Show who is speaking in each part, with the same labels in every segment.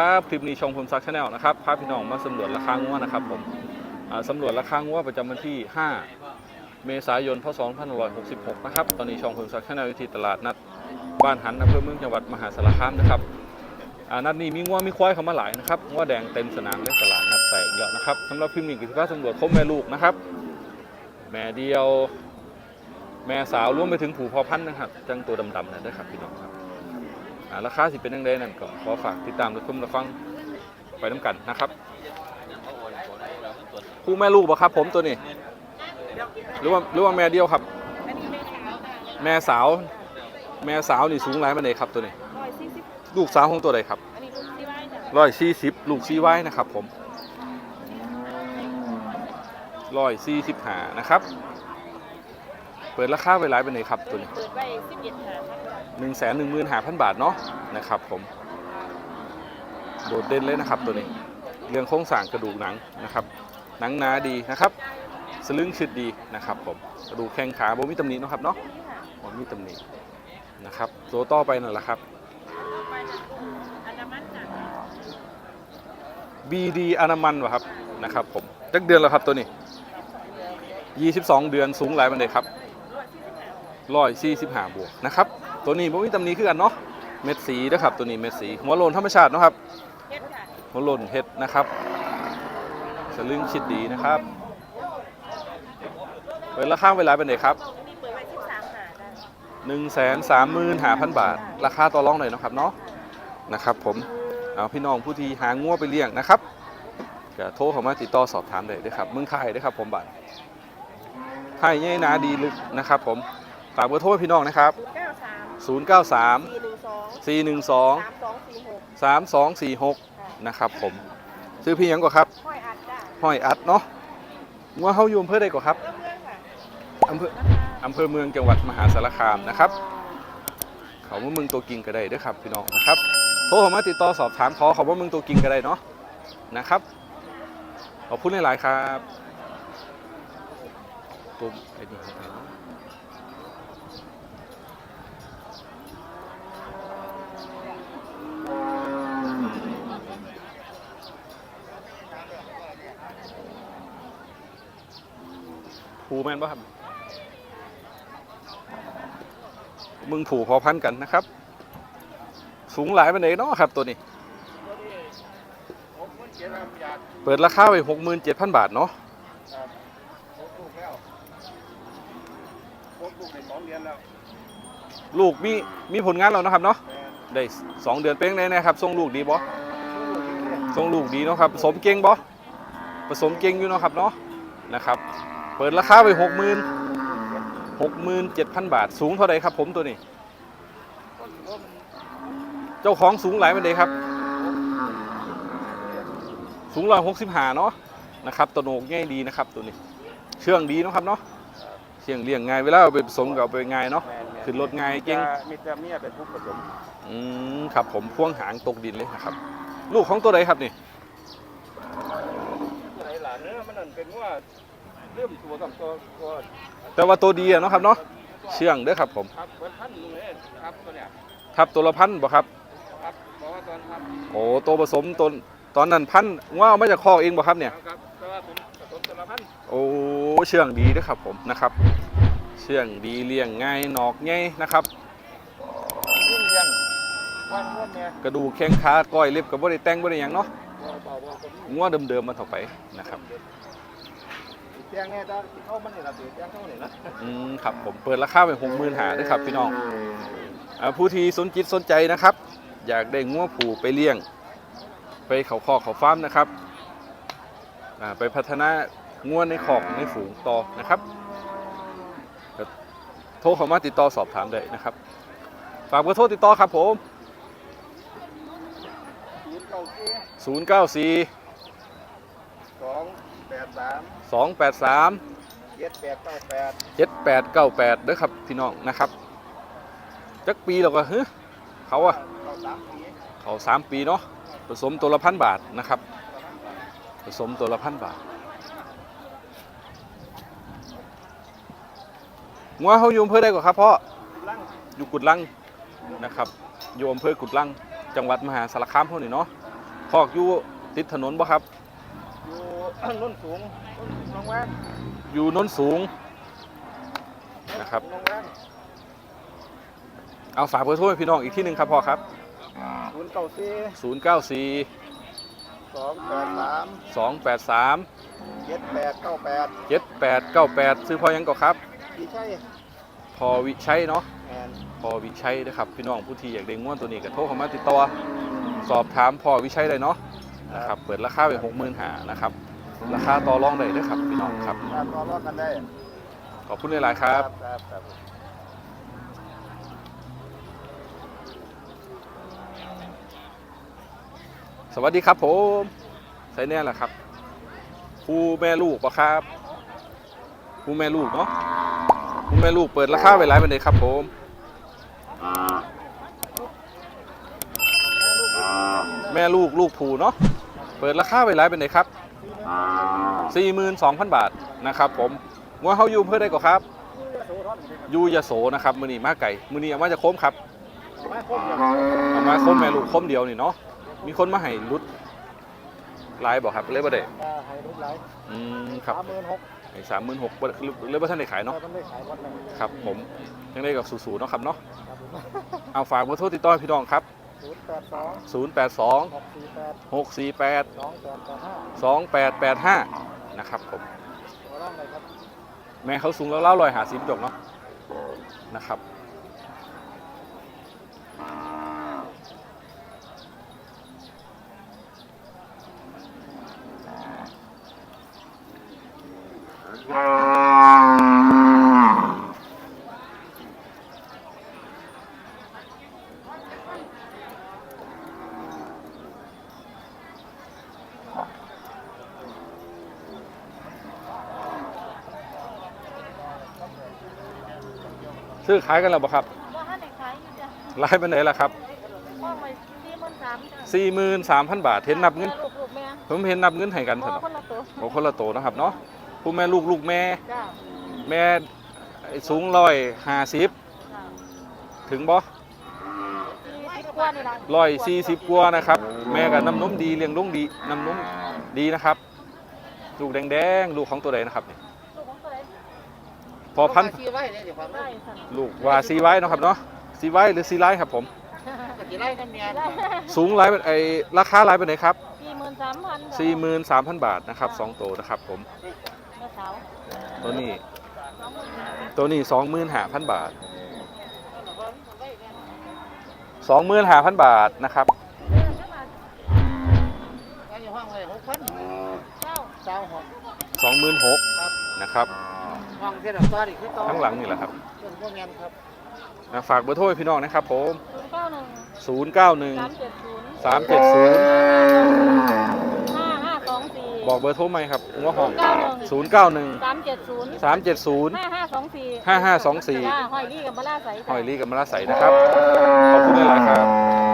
Speaker 1: ครับคลิปนี้ช่องผมซักชาแนลนะครับพาพี่น้องมาสำรวจราคางัวนะครับผมสำรวจราคางัวประจำวันที่ 5 เมษายนพศ2566 นะครับ ตอนนี้ช่องผมซักชาแนลอยู่ที่ตลาดนัดบ้านหันอำเภอเมืองจังหวัดมหาสารคามนะครับนัดนี้มีงัวมีควายเข้ามาหลายนะครับงัวแดงเต็มสนามในตลาดนัดแตกแล้วนะครับสำหรับคลิปนี้กิจการสำรวจคบแม่ลูกนะครับ แม่เดียว แม่สาวรวมไปถึงผูพอพันธุ์นะครับจังตัวดำๆนะด้วยครับพี่น้องครับ อ่าราคาสิเป็นยังไงนั่นก็ขอฝากติดตามรับชมรับฟังไปน้ำกันนะครับคู่แม่ลูกบ่ครับ ผมตัวนี้หรือว่าหรือว่าแม่เดียวครับ
Speaker 2: แม่สาว
Speaker 1: แม่สาวนี่สูงหลายปานใดครับตัวนี้ ลูกสาวของตัวใดครับ
Speaker 2: อันนี้ลูกที่บ้านจ้ะ
Speaker 1: ร้อยสี่สิบลูกซีไว้นะครับผมร้อยสี่สิบหานะครับ ปิดราคาไว้หลายปานใดครับตัวนี้
Speaker 2: เปิดไว้สิบเอ็ดหาพันบาท
Speaker 1: หนึ่งแสนหนึ่งหมื่นห้าพันบาทเนาะนะครับผมโดดเด่นเลยนะครับตัวนี้ เรื่องโครงสร้างกระดูกหนังนะครับ หนังหนาดีนะครับสลึงชึดดีนะครับผมกระดูกแข้งขาบ่มีตำหนิเนาะครับเนาะ
Speaker 2: นี่ค่ะ
Speaker 1: บ่มีตำหนินะครับตัวต่อไปนั่นแหละครับ
Speaker 2: ต่อไปจะอันดามันจ้ะ
Speaker 1: BD อนามันวะครับนะครับผมจักเดือนแล้วครับตัวนี้ 22 เดือนสูงหลายปานใดครับ
Speaker 2: ร้อยสี่สิบห้า
Speaker 1: 145บวกนะครับ ตัวนี้บ่มีตำหนิคือกันเนาะ เม็ดสีนะครับ ตัวนี้เม็ดสี หัวโลนธรรมชาติเนาะครับ หัวโลนเฮ็ดนะครับสลึงชิดดีนะครับเปิดราคาเวลาเป็นไหนครับ
Speaker 2: ห
Speaker 1: นึ่งแสนสามหมื่นห้าพันบาท ราคาต่อรองหน่อยนะครับเนาะ นะครับผม เอาพี่น้องผู้ที่หางัวไปเลี้ยงนะครับก็โทรเข้ามาติดต่อสอบถามได้ด้วยครับ เมืองไทยด้วยครับผมบัตรไทยง่ายนาดีลึกนะครับผมากเบอร์โทรให้พี่น้องนะครับ
Speaker 2: ศูนย์เก้าสาม
Speaker 1: 093
Speaker 2: สี่หนึ่งสอง
Speaker 1: 412
Speaker 2: สามสองสี่หก
Speaker 1: 3246
Speaker 2: ค่ะ
Speaker 1: นะครับผม ซื้อพี่หยังก่อนครับ
Speaker 2: ห้อยอัดจ้ะ
Speaker 1: ห้อยอัดเนาะงัวเฮาอยู่อำเภอใดก่อนครับ
Speaker 2: เรื่องเรื่องค่ะ
Speaker 1: อำเภอ
Speaker 2: ราคา
Speaker 1: อำเภอเมืองจังหวัดมหาสารคามนะครับ เขาว่าเมืองตัวกิงก็ได้เด้วยครับพี่น้องนะครับ โทรเข้ามาติดต่อสอบถามขอเขาว่าเมืองตัวกิงก็ได้เนาะนะครับ ขอบคุณหลาย ๆ ครับตัวไอ้นี่ของใครเนาะ แม่นป่ะครับ มึงผูกพอพันกันนะครับ สูงหลายไปไหนใดเนาะครับตัวนี้ เปิดราคาไว้หกหมื่นเจ็ดพันบาทเนาะลูกมีมีผลงานแล้วเนาะครับเนาะได้สองเดือนเป็นไงนะครับทรงลูกดีบ่ทรงลูกดีเนาะครับผสมเก่งบ่ผสมเก่งอยู่เนาะครับเนาะนะครับ เปิดราคาไว้หกหมื่นหกหมื่นเจ็ดพันบาท สูงเท่าไรครับผมตัวนี้ เจ้าของสูงหลายเป็นเดครับ สูงร้อยหกสิบห้าเนาะนะครับตัวโหนกง่ายดีนะครับตัวนี้ เชื่องดีนะครับเนาะเชื่องเลี้ยงง่ายเวลาเอาไปผสมกับเอาไปง่ายเนาะขึ้นรถง่ายเก่ง
Speaker 3: มีแต่เมียเป็นผู้ผสม
Speaker 1: อืมครับผมพ่วงหางตกดินเลยนะครับ ลูกของตัวใดครับนี่
Speaker 3: ไหนหลานเนื้อมันนั่นเป็นว่า เริ่มตัวกับตัวตัว
Speaker 1: แต่ว่าตัวดีอะเนาะครับเนาะเชื่องเด้อครับผม
Speaker 3: ครับเปิดพันอยู่เลยครับตัวเนี้ย
Speaker 1: ทับตัวละพันบ่ครับ
Speaker 3: ครับบอกว่าตอนครับ
Speaker 1: โอ้ตัวผสมตัวตอนนั้นพันว่าเอามาจากคอกเองบ่ครับเนี่ย
Speaker 3: ครับแต่ว่าผมผสมตัวละพัน
Speaker 1: โอ้เชื่องดีนะครับผมนะครับ เชื่องดีเลี้ยงง่ายหนอกง่ายนะครับ
Speaker 3: ยิ่งยังวันวันเนี่ย
Speaker 1: กระดูกแข้งขาก้อยเล็บกับบ่ได้แต่งบ่ได้หยังเนาะ
Speaker 3: เบาๆก็มี
Speaker 1: งัวเดิมๆมาต่อไปนะครับ
Speaker 3: แจ้งแน่ถ้าเข้ามันนี่ละเดี๋ยวแจ้งเข้าเนี่ยนะ
Speaker 1: อืมครับผมเปิดราคาไปหกหมื่นหาด้วยครับพี่น้องอ่าผู้ที่สนจิตสนใจนะครับ อยากได้งัวผูไปเลี้ยง ไปเขาคอกเขาฟาร์มนะครับอ่าไปพัฒนางัวในขอกในฝูงต่อนะครับก็โทรเข้ามาติดต่อสอบถามได้นะครับฝากเบอร์โทรติดต่อครับผม
Speaker 3: ศูนย์เก้าสี่
Speaker 1: 094
Speaker 3: สอง แปดสาม
Speaker 1: 283
Speaker 3: เจ็ดแปดเก้าแปด
Speaker 1: 7898เด้อครับพี่น้องนะครับจักปีแล้วก็เฮ้ยเขาอะ
Speaker 3: เก้าสามปี
Speaker 1: เขาสามปีเนาะผสมตัวละพันบาทนะครับ ผสมตัวละพันบาทงัวเขาอยู่อำเภอใดก่อนครับพ่อ
Speaker 3: ลัง
Speaker 1: อยู่กุดลังนะครับอยู่อำเภอกุดลัง จังหวัดมหาสารคามเท่านี้เนาะคอกอยู่ติดถนนบ่ครับ
Speaker 3: อยู่ นุ่นสูงนุ่นสูงน้องแว่น
Speaker 1: อยู่โนนสูงนะครับ
Speaker 3: น้องแว่น
Speaker 1: เอาฝากเบอร์โทรให้พี่น้องอีกที่หนึ่งครับพ่อครับ
Speaker 3: ศูนย์เก้าสี่
Speaker 1: 094
Speaker 3: สองแปดสาม
Speaker 1: 283
Speaker 3: เจ็ดแปดเก้าแปด
Speaker 1: 7898 ซื้อพ่อยังก็ครับ
Speaker 3: พี่ใช่
Speaker 1: พอวิชัยเนาะ
Speaker 3: แมน
Speaker 1: พอวิชัยนะครับพี่น้องผู้ที่อยากได้ง่วนตัวนี้ก็โทรเข้ามาติดต่อสอบถามพอวิชัยเลยเนาะนะครับเปิดราคาไปหกหมื่นหานะครับ ราคาต่อรองได้เด้วยครับพี่น้องครับ
Speaker 3: ครับรอรอดกันได้
Speaker 1: ขอบคุณหลายๆครับ
Speaker 3: ครับครับ
Speaker 1: สวัสดีครับผมใส่แน่แหละครับคู่แม่ลูกปะครับคู่แม่ลูกเนาะคู่แม่ลูกเปิดราคาไว้หลายเป็นเลยครับผมแม่ลูกลูกผูเนาะเปิดราคาไว้หลายเป็นเลยครับ 42,000 บาทนะครับผมว่าเขาอยู่เพื่อได้ก่อครับอยูยโสนะครับมือนี้มาไก่มือนี้เอามาจะโค้มครับ
Speaker 3: ไม่ครบเลย
Speaker 1: เอามาคมแม่ลูกคมเดียวนี่เนาะมีคนมาให้รุดไลายบอกครับเลยบ่ได้
Speaker 3: อ่าให้รูปไหล
Speaker 1: อืมครับ
Speaker 3: สามหมื่นหก
Speaker 1: ให้สามหมื่นหกเลยบ่ท่านได้ขายเนาะ
Speaker 3: เราต้องได้ขายวันหนึ่ง
Speaker 1: ครับผมยังได้กับสูๆเนาะครับเนาะ
Speaker 3: ครับผม
Speaker 1: เอาฝากเบอร์โทรติดต่อให้พี่น้องครับ
Speaker 3: ศูนย์แปดสอง
Speaker 1: 082
Speaker 3: หกสี่แปด
Speaker 1: 648
Speaker 3: สองแปดแปดห้า
Speaker 1: 2885 นะครับผม
Speaker 3: ขอร้องเลยครับ
Speaker 1: แม่เขาสูงแล้วเล่าลอยหาสิบจกเนาะนะครับ ซื้อขายกันแล้วบ่ครับ
Speaker 2: ว่าห้าไหนขายอยู่จ้ะ
Speaker 1: รายเป็นไหนล่ะครับ
Speaker 2: ห้องไว้สี่หมื่นสามจ้ะ
Speaker 1: สี่หมื่นสามพันบาทเห็นนับเงิน
Speaker 2: ลูกลูกแม่
Speaker 1: ผมเห็นนับเงินให้กัน
Speaker 2: พ่
Speaker 1: เถ
Speaker 2: อ
Speaker 1: อะ
Speaker 2: คนละตัว
Speaker 1: โอ้คนละโตนะครับเนาะผู้แม่ลูกลูกแม่
Speaker 2: จ้า
Speaker 1: แม่สูงร้อยห้าสิบ
Speaker 2: จ้า
Speaker 1: ถึงบ่
Speaker 2: สี่สิบกว่านี่ละ
Speaker 1: ร้อยสี่สิบกว่านะครับ แม่กับน้ำนมดีเลี้ยงลุงดีน้ำนมดีนะครับ ลูกแดงๆลูกของตัวใดนะครับนี่
Speaker 2: ลูกของตัวไหน
Speaker 1: พอพันธุ์
Speaker 3: ชี้ไว้เนี่ยเดี๋ยวความ
Speaker 2: ได้สั่น
Speaker 1: ลูกว่าซีไว้เนาะครับเนาะซีไว้หรือซีไลท์ครับผม
Speaker 3: กกี่ไร่กันเมีย
Speaker 2: ได้
Speaker 1: สูงไลท์เป็นไอราคาไลท์เป็นไหนครับ
Speaker 2: สี่หมื่นสามพัน
Speaker 1: สี่หมื่นสามพันบาทนะครับสองตัวนะครับผม
Speaker 2: แม่สาว
Speaker 1: ตัวนี้
Speaker 2: สองหมื่นห้า
Speaker 1: ตัวนี้ สองหมื่นห้าพันบาทสองหมื่นห้าพันบาทนะครับ
Speaker 3: อันนี้ห้องเลยหกพัน
Speaker 2: เจ้า
Speaker 3: เจ้าหก
Speaker 1: สองหมื่นหก
Speaker 3: ครับ
Speaker 1: นะครับ
Speaker 3: ห้องเท่าไหร่ตัวอีกคือต่อ
Speaker 1: ข้างหลังนี่แหละครับ
Speaker 3: เรื่องพวกเงินครับ
Speaker 1: นะฝากเบอร์โทรให้พี่น้องนะครับผม
Speaker 2: ศูนย์เก้าหนึ่ง
Speaker 1: 091
Speaker 2: สามเจ็ดศูนย์
Speaker 1: 370
Speaker 2: ห้าห้าสองสี่
Speaker 1: บอกเบอร์โทรไหมครับงัวห้อง
Speaker 2: เก้าหนึ่ง
Speaker 1: 091
Speaker 2: สามเจ็ดศูนย์
Speaker 1: 370
Speaker 2: ห้าห้าสองสี่
Speaker 1: ห้าห้าสองสี่
Speaker 2: จ้าหอยลี่กับมะลาใสจ้ะ
Speaker 1: หอยลีกับมะระใสนะครับ ขอบคุณหลายๆครับ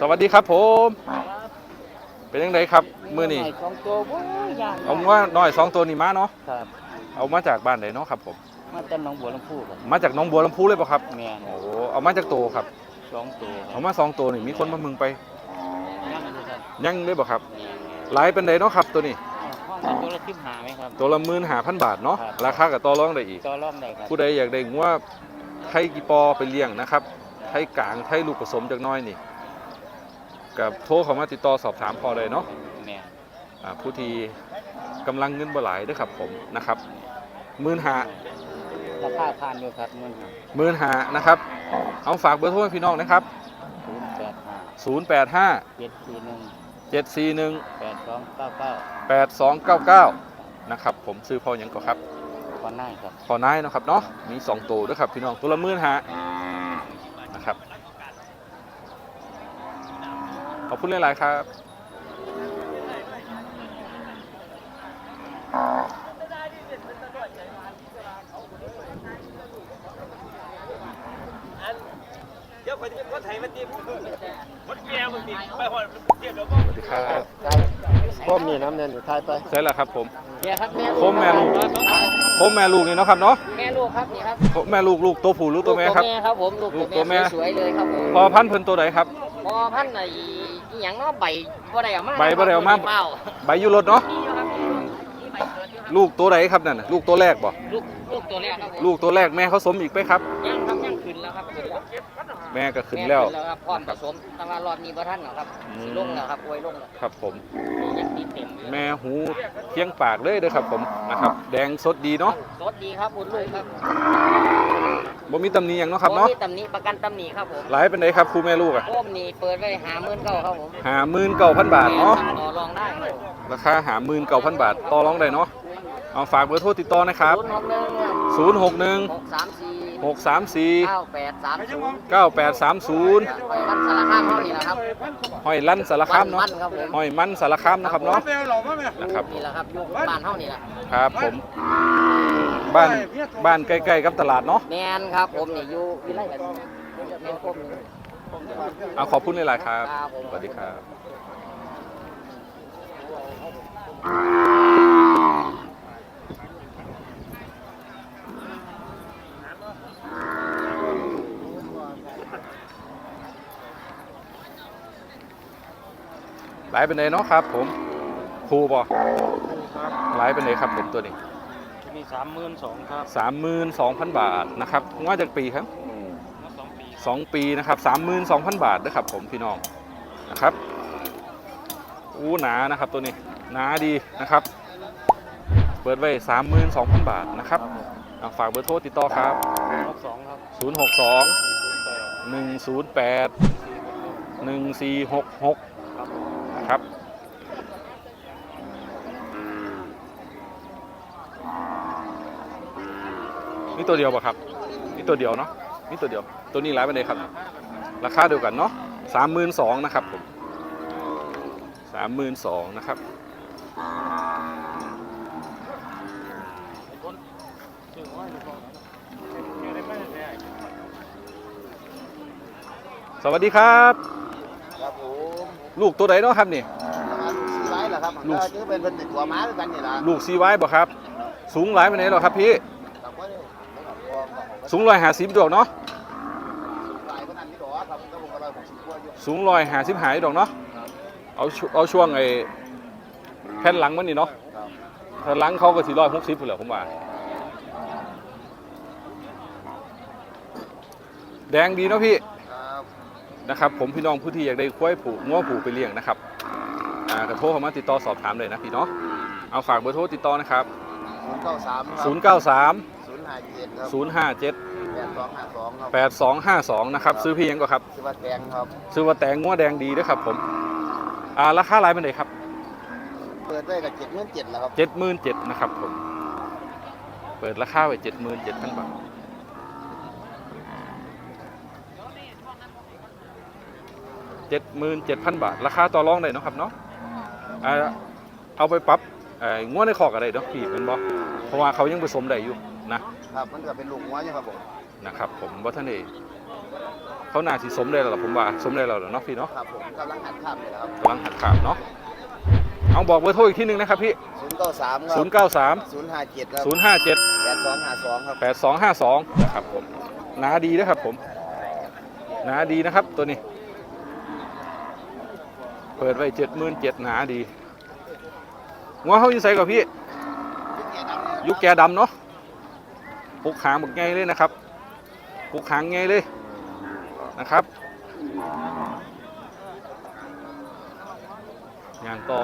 Speaker 1: สวัสดีครับผม เป็นยังไงครับมื้อนี้
Speaker 3: สองตัวว้ยยาก
Speaker 1: เอาว่าน้อยสองตัวนี้มาเนาะ
Speaker 3: ครับ
Speaker 1: เอามาจากบ้านไหนเนาะครับผม
Speaker 3: มาจากหนองบัวลำพูครับ
Speaker 1: มาจากหน้องบัวลำพูเลยป่ะครับ
Speaker 3: แม่น
Speaker 1: โอ้โหเอามาจากโตครับ
Speaker 3: สองตัวครั
Speaker 1: เอา
Speaker 3: บ
Speaker 1: มาสองตัวนี่มีคนมามึงไป
Speaker 3: ยังเลยครับ
Speaker 1: ยังได้บ่ครับหลายเป็นไดเนาะครับตัวนี้
Speaker 3: ห้องมันตัวละสิบห้าไหมครับ
Speaker 1: ตัวละหมื่นหาพันบาทเนาะ
Speaker 3: ครับ
Speaker 1: ราคากับต่อรองได้อีก
Speaker 3: ตัวรอบใดครับ
Speaker 1: ผู้ใดอยากได้งัวไทยกีปอไปเลี้ยงนะครับไทยกลางไทยลูกผสมจากหน้อยนี่ กับโทรเข้ามาติดต่อสอบถามพอเลยเนาะ
Speaker 3: แม่น
Speaker 1: อ่าผู้ที่กำลังเงินบ่หลายเด้วยครับผมนะครับหมื่นหา
Speaker 3: ราคาทานอยู่ครับเงิน
Speaker 1: หมื่นหานะครับ เอาฝากเบอร์โทรให้พี่น้องนะครับ
Speaker 3: ศูนย์แปดห้า
Speaker 1: 085
Speaker 3: เจ็ดสี่หนึ่ง
Speaker 1: 741
Speaker 3: แปดสองเก้าเก้า
Speaker 1: 8299นะครับผมซื้อพอหยังก็ครับ
Speaker 3: ก่อนหน้าครับ
Speaker 1: พอนายเนาะครับเนาะมี 2 ตัวด้วยครับพี่น้องตัวละหมื่นหานะ คุณเลาย ๆ ครับเดี๋ยวไปที่รถไถมาตีพูดรถแก้วมันตีไปหอดเดี๋ยวเดี๋ยวก็สวัสดีครับ
Speaker 3: พ่อมีน้ำเนี่ยอยู่ท้ายไป
Speaker 1: ใช่แล้วครับผม
Speaker 4: แครัแม่ลูก
Speaker 1: ผมแม่ลูกผมแม่ลูกนี่นะครับเนาะ
Speaker 4: แม่ลูกครับนี่ครับ
Speaker 1: ผมแม่ลูกลูกตัวผู้ลูกตัวแม่ครับ
Speaker 4: ตัวแม่ครับผมลูก
Speaker 1: ตั
Speaker 4: ว
Speaker 1: แม่
Speaker 4: สวยเลยครับผม
Speaker 1: พอพันเพิ่นตัวไหนครับ
Speaker 4: พอพันไหน อีหยังเนาะใบบ่ได้เอามา
Speaker 1: ใบบ่ได้เอามา
Speaker 4: เปล่า
Speaker 1: ใบอยูรถเนาะ
Speaker 4: นี่ครับนี่ใบเกิดอยู่
Speaker 1: ลูกตัวไหนครับนั่นน่ะลูกตัวแรกบ่
Speaker 4: ลูกลูกตัวแรกครับผม
Speaker 1: ลูกตัวแรกแม่เขาสมอีกไหมครับ
Speaker 4: ยังครับยังขึ้นแล้วครับขึ้น แล้ว
Speaker 1: แม่ก็ขึ้นแล้ว
Speaker 4: ม่ครับพร้อมผสมแต่ว่ารอบนี้บ่ทันหรอกครับ
Speaker 1: อืม
Speaker 4: สิลงแล้วครับอวยลงแล้ว
Speaker 1: ครับผม
Speaker 4: ยังติดเต็มอยู่
Speaker 1: แม่หูเคียงปากเลยเด้อครับผมนะครับ แดงสดดีเนาะ
Speaker 4: สดดีครับบุญลูกครับ
Speaker 1: บ่มีตำหนิหยังเนาะครับเนาะ
Speaker 4: มีตำหนิประกันตำหนิครับผม
Speaker 1: หลายเป็นไดครับครูแม่ลูกอะ
Speaker 4: โอ้มนี่เปิดไว้หาหมื่นเก้าครับผม
Speaker 1: หาหมื่นเก้าพันบาทเนาะ
Speaker 4: ต่อรองได้ครับผม
Speaker 1: ราคาหาหมื่นเก้าพันบาทต่อรองได้เนาะเอาฝากเบอร์โทรติดต่อนะครับ
Speaker 4: ศูนย์หกหนึ่ง
Speaker 1: 061
Speaker 4: หกสามสี่
Speaker 1: 634
Speaker 4: เก้าแปดสามศูนย์
Speaker 1: 9830
Speaker 4: ไปกันสารคามเท่านี้แหละครับ
Speaker 1: ห้อยลั่นสารคามเนาะ
Speaker 4: บ้ครับผม
Speaker 1: ห้อยมันสารคามนะครับเนาะนะครับ
Speaker 4: นี่แหละครับอยู่บ้านเท่านี้แหละ
Speaker 1: ครับผมบ้านบ้านใกล้ๆกับตลาดเนาะ
Speaker 4: แมนครับผมนี่อยู่วิไลกันแมนคมนี่
Speaker 1: เอาขอบคุณหลายๆครับ
Speaker 4: ครับผม
Speaker 1: สวัสดีครับ หลายเป็นไงเนาะครับ ผมครูบอหลายเป็นไงครับ ผมตัวนี้
Speaker 3: มีสามหมื่นสองครับ
Speaker 1: สามหมื่นสองพันบาทนะครับงว่าจากปีครับ
Speaker 3: สองปี
Speaker 1: สองปีนะครับสามหมื่นสองพันบาทนะครับผมพี่น้องนะครับอู้หนานะครับตัวนี้หนาดีนะครับ เปิดไว้สามหมื่นสองพันบาทนะครับอะฝากเบอร์โทรติดต่อครับ
Speaker 3: หกสองครับ
Speaker 1: ศูนย์หกสองหนึ่งศูนย์แปดหนึ่งสี่หกหกนะ ครับ นี่ตัวเดียวป่ะครับ นี่ตัวเดียวเนาะ นี่ตัวเดียว ตัวนี้ร้ายไปเลยครับ ราคาเดียวกันเนาะสามหมื่นสองนะครับผมสามหมื่นสองนะครับสวัสดีครับ ลูกตัวไหนเนาะครับนี่
Speaker 3: สีไรเหรอครับ
Speaker 1: ลูก
Speaker 3: นี่เป็นเป็นติดตัวม้าด้วยกันนี่ละ
Speaker 1: ลูกซีไว้บ่ครับ สูงหลายไปไหนหรอครับพี่
Speaker 3: ครับว่าเนี่ยครับพร้อมครับ
Speaker 1: สูงร้อยหาสิบดอกเนาะ
Speaker 3: หลายขนาดนี้ดอกครับต้องบอกอะไรผมสิบกว่าอยู่
Speaker 1: สูงร้อยหาสิบหายดอกเนาะ เอาช่วเอาช่วงไอ้แผ่นหลังมันนี่เนาะ
Speaker 3: ครับ
Speaker 1: แผ่นหลังเขาก็สี่ร้อยหกสิบพุ่นแหละผมว่า แดงดีเนาะพี่
Speaker 3: ครับ
Speaker 1: นะครับผมพี่น้องผู้ที่อยากได้ควายผูกง้อผูกไปเลี้ยงนะครับอ่ากระโทรเข้ามาติดต่อสอบถามเลยนะพี่เนาะเอาฝากเบอร์โทรติดต่อนะครับ
Speaker 3: ศูนย์เก้าสาม
Speaker 1: 093
Speaker 3: ศูนย์ห้าเจ็ดครับ
Speaker 1: 057
Speaker 3: แปดสองห้าสองครับ
Speaker 1: 8252นะครับซื้อพี่ยังก็ครับ
Speaker 3: ชื่อว่าแตงครับ
Speaker 1: ซื้อว่าแตงง้อแดงดีด้วยครับผมอ่าราคาหลายเป็นไหนครับ
Speaker 3: เปิดได้กับเจ็ดเงินเจ็ดแล้วครับ
Speaker 1: เจ็ดหมื่นเจ็ดนะครับผม เปิดราคาไว้เจ็ดหมื่นเจ็ดพันบาท เจ็ดหมื่นเจ็ดพันบาท ราคาต่อรองได้เนาะครับเนาะอ่าเอาไปปรับเอ่อง้อในคอกอะไรเนาะพี่เป็นบอเพราะว่าเขายังผสมได้อยู่นะครับ
Speaker 3: มันก็เป็นลูกหัวอยู่ครับผม
Speaker 1: นะครับ ผมว่าท่านเองเขาน่าสิสมได้แล้วล่ะผมว่าสมได้แล้วล่ะเนาะพี่เนาะ
Speaker 3: ครับผมกำลังหัดข้ามเลยครับ
Speaker 1: กำลังหัดขามเนาะเอาบอกเบอร์โทรอีกที่หนึ่งนะครับพี่
Speaker 3: ศูนย์เก้าสามครั
Speaker 1: ศูนย์เก้าสาม
Speaker 3: ศูนย์ห้าเจ็ดครับ
Speaker 1: ศูนย์ห้าเจ็ด
Speaker 3: แปดสองห้าสองครับ
Speaker 1: แปดสองห้าสองนะครับผมหนาดีนะครับผมหนาดีนะครับตัวนี้ เปิดไว้เจ็ดหมื่นเจ็ดหนาดีงัวเขาอยู่ใส่กับพี่ ยุคแกดำเนาะปุกหางหมดไงเลยนะครับปุกหางไงเลยนะครับอย่างต่อ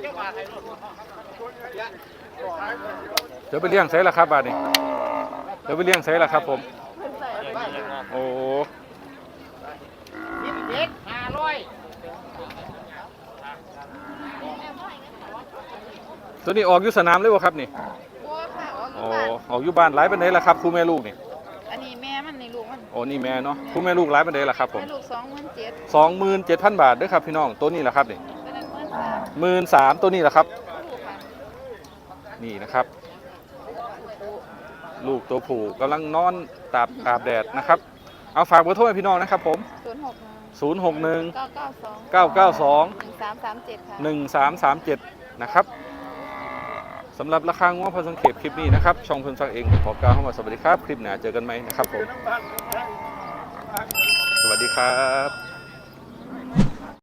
Speaker 1: เดี๋ยวไปเลี้ยงไซส่ละครับบาทนี่เดี๋ยวไปเลี้ยงไซส่ละครับผม โอ้
Speaker 4: โหเด็กห้าร้อย
Speaker 1: ตัวนี้ออกอยู่สนามเลยวะครับนี่
Speaker 5: โอ้อ
Speaker 1: อกอยู่บ้านหลายไป็นล่ะครับคู่แม่ลูกนี่
Speaker 5: อันนี้แม่มันในลูกมัน
Speaker 1: โอ้นี่แม่เนาะคู่แม่ลูกหลายไป็นล่ะครับผม
Speaker 5: ลูกสองหมื่นเจ็ด
Speaker 1: สองหมื่นเจ็ดพันบาทด้วยครับพี่น้องตัวนี้แหละครับนี่
Speaker 5: หมื่นสาม
Speaker 1: ตัวนี้แหละครับ นี่นะครับ ลูกตัวผู้กำลังนอนตากอาบแดดนะครับ เอาฝากเบอร์โทรให้พี่น้องนะครับผม
Speaker 5: ศูนย์หกหนึ่ง
Speaker 1: 0 6 1
Speaker 5: เก้าเก้าสอง
Speaker 1: 9 9 2
Speaker 5: หนึ่งสามสามเจ็ดค่ะ
Speaker 1: 1 3 3 7 นะครับสำหรับราคาง้อพอสังเขตคลิปนี้นะครับ ช่องเพิ่มซักเองขอกล่าวเข้ามาสวัสดีครับ คลิปหน้าเจอกันไหมนะครับผม สวัสดีครับ